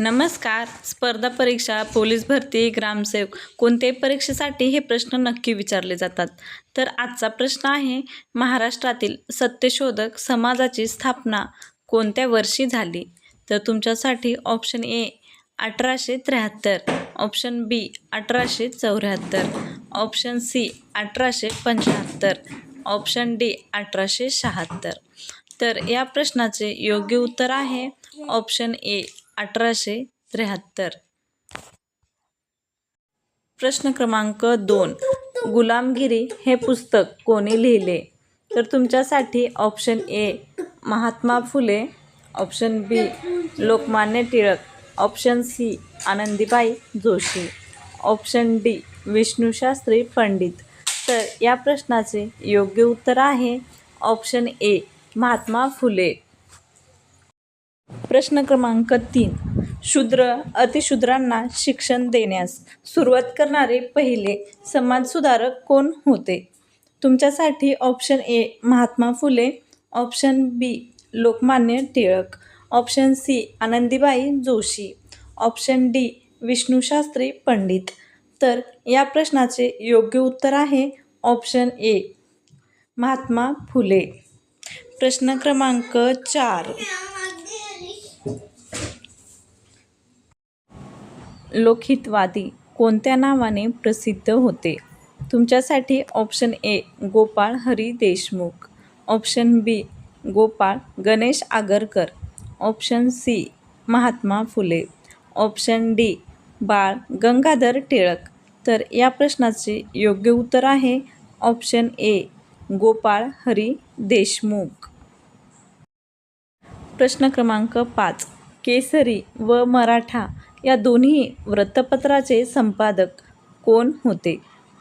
नमस्कार. स्पर्धा परीक्षा पोलीस भरती ग्रामसेवक कोणत्याही परीक्षेसाठी हे प्रश्न नक्की विचारले जातात. तर आजचा प्रश्न आहे महाराष्ट्रातील सत्यशोधक समाजाची स्थापना कोणत्या वर्षी झाली? तर तुमच्यासाठी ऑप्शन ए अठराशे त्र्याहत्तर ऑप्शन बी अठराशे चौऱ्याहत्तर ऑप्शन सी अठराशे पंच्याहत्तर ऑप्शन डी अठराशे शहात्तर. तर या प्रश्नाचे योग्य उत्तर आहे ऑप्शन ए अठराशे त्र्याहत्तर. प्रश्न क्रमांक दोन. गुलामगिरी हे पुस्तक कोणी लिहिले? तर तुमच्यासाठी option A Mahatma Phule. Option B Lokmanya Tilak. Option C Anandibai Joshi. Option D Vishnushastri Pandit. तर या प्रश्नाचे योग्य उत्तर आहे. Option A Mahatma Phule. प्रश्न क्रमांक तीन. शूद्र अतिशूद्रांना शिक्षण देण्यास सुरुवात करणारे पहिले समाजसुधारक कोण होते? तुमच्यासाठी option A Mahatma Phule. Option B Lokmanya Tilak. Option C Anandibai Joshi. Option D Vishnushastri Pandit. तर या प्रश्नाचे योग्य उत्तर आहे ऑप्शन ए महात्मा फुले. प्रश्न क्रमांक चार. लोकहितवादी कोणत्या नावाने प्रसिद्ध होते? तुमच्यासाठी option A Gopal Hari Deshmukh. Option B Gopal Ganesh Agarkar. Option C Mahatma Phule. Option D Bal Gangadhar Tilak. तर या प्रश्नाचे योग्य उत्तर आहे ऑप्शन ए गोपाळ हरी देशमुख. प्रश्न क्रमांक पाच केसरी व मराठा या दोन्ही वृत्तपत्राचे संपादक कोण होते?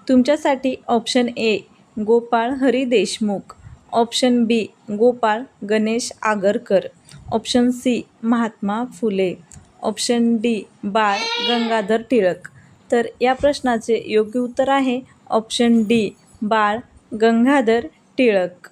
तुमच्यासाठी option A Gopal Hari Deshmukh. Option B Gopal Ganesh Agarkar. Option C Mahatma Phule. Option D Bal Gangadhar Tilak. तर या प्रश्नाचे योग्य उत्तर आहे ऑप्शन डी बाळ गंगाधर टिळक.